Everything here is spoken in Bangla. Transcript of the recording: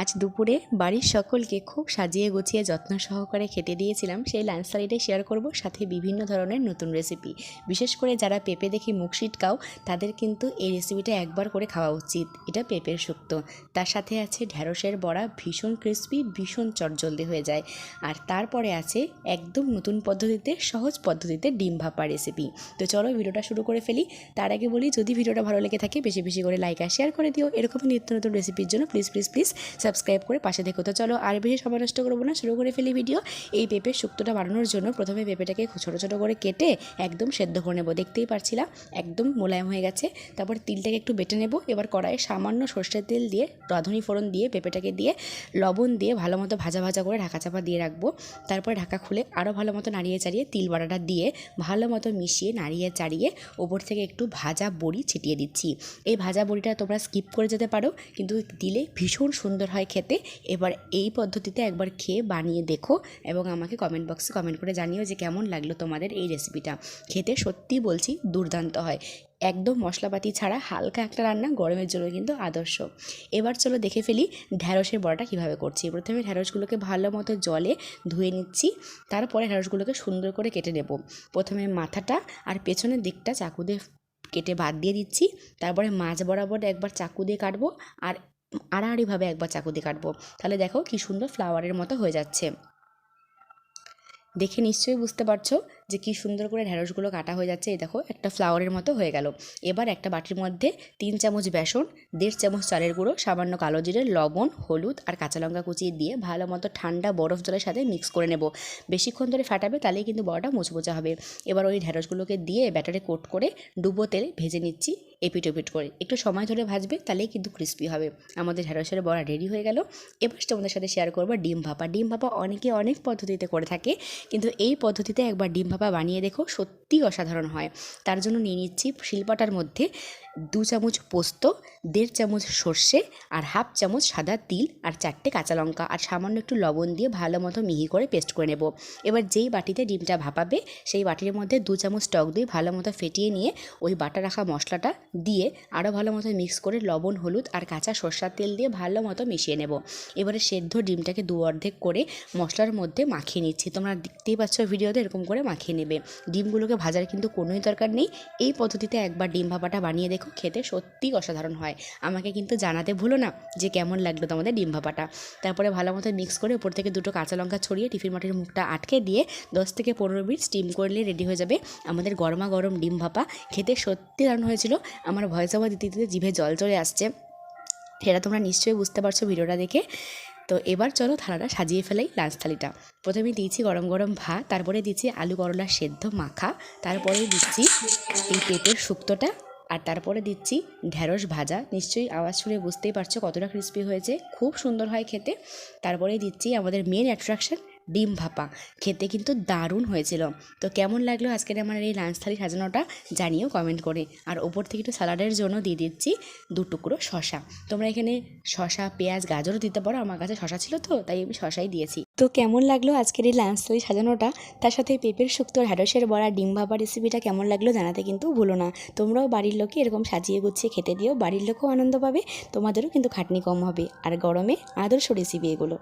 আজ দুপুরে বাড়ির সকলকে খুব সাজিয়ে গুছিয়ে যত্ন সহকারে খেতে দিয়েছিলাম, সেই লাঞ্চ থালিটাই শেয়ার করব, সাথে বিভিন্ন ধরনের নতুন রেসিপি বিশেষ করে যারা পেঁপে দেখি মুখ সিটকাও, তাদের কিন্তু এই রেসিপিটা একবার করে খাওয়া উচিত। এটা পেঁপের শুক্তো। তার সাথে আছে ঢ্যাঁড়সের বড়া, ভীষণ ক্রিস্পি ভীষণ চটজলদি হয়ে যায়। আর তারপরে আছে একদম নতুন পদ্ধতিতে, সহজ পদ্ধতিতে ডিম ভাপা রেসিপি তো চলো ভিডিওটা শুরু করে ফেলি। তার আগে বলি, যদি ভিডিওটা ভালো লেগে থাকে, বেশি বেশি করে লাইক আর শেয়ার করে দিও। এরকমই নিত্য নতুন রেসিপির জন্য প্লিজ প্লিজ প্লিজ সাবস্ক্রাইব করে পাশে দেখো তো চলো আর বেশি সময় নষ্ট করব না, শুরু করে ফেলি ভিডিও এই পেঁপের শুক্তোটা বানানোর জন্য প্রথমে পেঁপেটাকে ছোটো ছোটো করে কেটে একদম সেদ্ধ করে নেব। দেখতেই পারছিলাম, একদম মোলায়েম হয়ে গেছে। তারপর তিলটাকে একটু বেটে নেব। এবার কড়াইয়ে সামান্য সর্ষের তেল দিয়ে, রাঁধুনি ফোড়ন দিয়ে, পেঁপেটাকে দিয়ে লবণ দিয়ে ভালো মতো ভাজা ভাজা করে ঢাকা চাপা দিয়ে রাখব। তারপরে ঢাকা খুলে আরও ভালো মতো নাড়িয়ে চাড়িয়ে তিল বাটাটা দিয়ে ভালো মতো মিশিয়ে, নাড়িয়ে চাড়িয়ে ওপর থেকে একটু ভাজা বড়ি ছিটিয়ে দিচ্ছি। এই ভাজা বড়িটা তোমরা স্কিপ করে যেতে পারো, কিন্তু দিলে ভীষণ সুন্দর হয় খেতে, এবার এই পদ্ধতিতে একবার খেয়ে বানিয়ে দেখো এবং আমাকে কমেন্ট বক্সে কমেন্ট করে জানিও যে কেমন লাগল তোমাদের এই রেসিপিটা খেতে সত্যি বলছি দুর্দান্ত হয়। একদম মশলাপাতি ছাড়া হালকা একটা রান্না গরমের জন্য কিন্তু আদর্শ। এবার চলো দেখে ফেলি ঢ্যাঁড়সের বড়াটা কীভাবে করছি। প্রথমে ঢ্যাঁড়সগুলোকে ভালো মতো জলে ধুয়ে নিচ্ছি, তারপরে ঢ্যাঁড়সগুলোকে সুন্দর করে কেটে নেব। প্রথমে মাথাটা আর পেছনের দিকটা চাকু দিয়ে কেটে বাদ দিয়ে দিচ্ছি, তারপরে মাছ বরাবর একবার চাকু দিয়ে কাটবো, আর আড়াআড়িভাবে একবার চাকু দিয়ে কাটবো। তাহলে দেখো কি সুন্দর ফ্লাওয়ারের মতো হয়ে যাচ্ছে। দেখে নিশ্চয়ই বুঝতে পারছ যে কি সুন্দর করে ঢ্যাঁড়সগুলো কাটা হয়ে যাচ্ছে। এই দেখো, একটা ফ্লাওয়ারের মতো হয়ে গেল। এবার একটা বাটির মধ্যে তিন চামচ বেসন, দেড় চামচ চালের গুঁড়ো, সামান্য কালো জিরে, লবণ, হলুদ আর কাঁচা লঙ্কা কুচিয়ে দিয়ে ভালো মতো ঠান্ডা বরফ জলের সাথে মিক্স করে নেব। বেশিক্ষণ ধরে ফাটাবে, তাহলেই কিন্তু বড়াটা মোচমোচা হবে। এবার ওই ঢ্যাঁড়সগুলোকে দিয়ে ব্যাটারে কোট করে ডুবো তেলে ভেজে নিচ্ছি। এপিট ওপিট করে। একটু সময় ধরে ভাজবে, তাহলেই কিন্তু ক্রিস্পি হবে। আমাদের ঢেঁড়সের বড়া রেডি হয়ে গেল। এবার তোমাদের সাথে শেয়ার করব ডিম ভাপা। ডিম ভাপা অনেকে অনেক পদ্ধতিতে করে থাকে, কিন্তু এই পদ্ধতিতে একবার ডিম ভাপা বানিয়ে দেখো, সত্যি অসাধারণ হয়। তার জন্য নিয়ে নিচ্ছি শিলপাটার মধ্যে দু চামচ পোস্ত, দেড় চামচ সর্ষে, আর হাফ চামচ সাদা তিল, আর চারটে কাঁচা লঙ্কা, আর সামান্য একটু লবণ দিয়ে ভালো মতো মিহি করে পেস্ট করে নেব। এবার যেই বাটিতে ডিমটা ভাপাবে, সেই বাটির মধ্যে দু চামচ টক দই ভালো মতো ফেটিয়ে নিয়ে ওই বাটা রাখা মশলাটা দিয়ে আরও ভালো মতো মিক্স করে লবণ, হলুদ আর কাঁচা সর্ষার তেল দিয়ে ভালো মতো মিশিয়ে নেব। এবারে সেদ্ধ ডিমটাকে দু অর্ধেক করে মশলার মধ্যে মাখিয়ে নিচ্ছি। তোমরা দেখতেই পাচ্ছ ভিডিওতে এরকম করে মাখিয়ে নেবে। ডিমগুলোকে ভাজার কিন্তু কোনোই দরকার নেই। এই পদ্ধতিতে একবার ডিম ভাপাটা বানিয়ে দেখো, খেতে সত্যিই অসাধারণ হয়। আমাকে কিন্তু জানাতে ভুলো না যে কেমন লাগল তোমাদের ডিম ভাপাটা। তারপরে ভালো মতো মিক্স করে উপর থেকে দুটো কাঁচা লঙ্কা ছড়িয়ে টিফিন মাটির মুখটা আটকে দিয়ে দশ থেকে পনেরো মিনিট স্টিম করলে রেডি হয়ে যাবে। আমাদের গরমা গরম ডিম ভাপা খেতে সত্যি দারুণ হয়েছিল। আমার ভয়েস ওভার দিতে দিতে জিভে জল চলে আসছে। সেটা তোমরা নিশ্চয়ই বুঝতে পারছ ভিডিওটা দেখে। তো এবার চলো থালাটা সাজিয়ে ফেলাই লাঞ্চ থালিটা। প্রথমে দিয়েছি গরম গরম ভাত, তারপরে দিচ্ছি আলু করলা সেদ্ধ মাখা, তারপরে দিচ্ছি এই পেঁপের শুক্তোটা, আর তারপরে দিচ্ছি ঢ্যাঁড়স ভাজা। নিশ্চয়ই আওয়াজ শুনে বুঝতেই পারছ কতটা ক্রিস্পি হয়েছে। খুব সুন্দর হয় খেতে। তারপরে দিচ্ছি আমাদের মেন অ্যাট্রাকশন ডিম ভাপা। খেতে কিন্তু দারুণ হয়েছিল। তো কেমন লাগল আজকের আমার এই লাঞ্চ থালি সাজানোটা জানিও কমেন্ট করে। আর ওপর থেকে একটু স্যালাডের জন্য দিয়ে দিচ্ছি দু টুকরো শশা তোমরা এখানে শশা পেঁয়াজ, গাজরও দিতে পারো। আমার কাছে শশা ছিল তো, তাই আমি শশাই দিয়েছি। তো কেমন লাগল আজকের এই লাঞ্চ থালি সাজানোটা? তার সাথে পেঁপের শুক্তো, ঢ্যাঁড়সের বড়া, ডিম ভাপা রেসিপিটা কেমন লাগল জানাতে কিন্তু ভুলো না। তোমরাও বাড়ির লোকে এরকম সাজিয়ে গুছিয়ে খেতে দিও। বাড়ির লোকও আনন্দ পাবে, তোমাদেরও কিন্তু খাটনি কম হবে। আর গরমে আদর্শ রেসিপি এগুলো।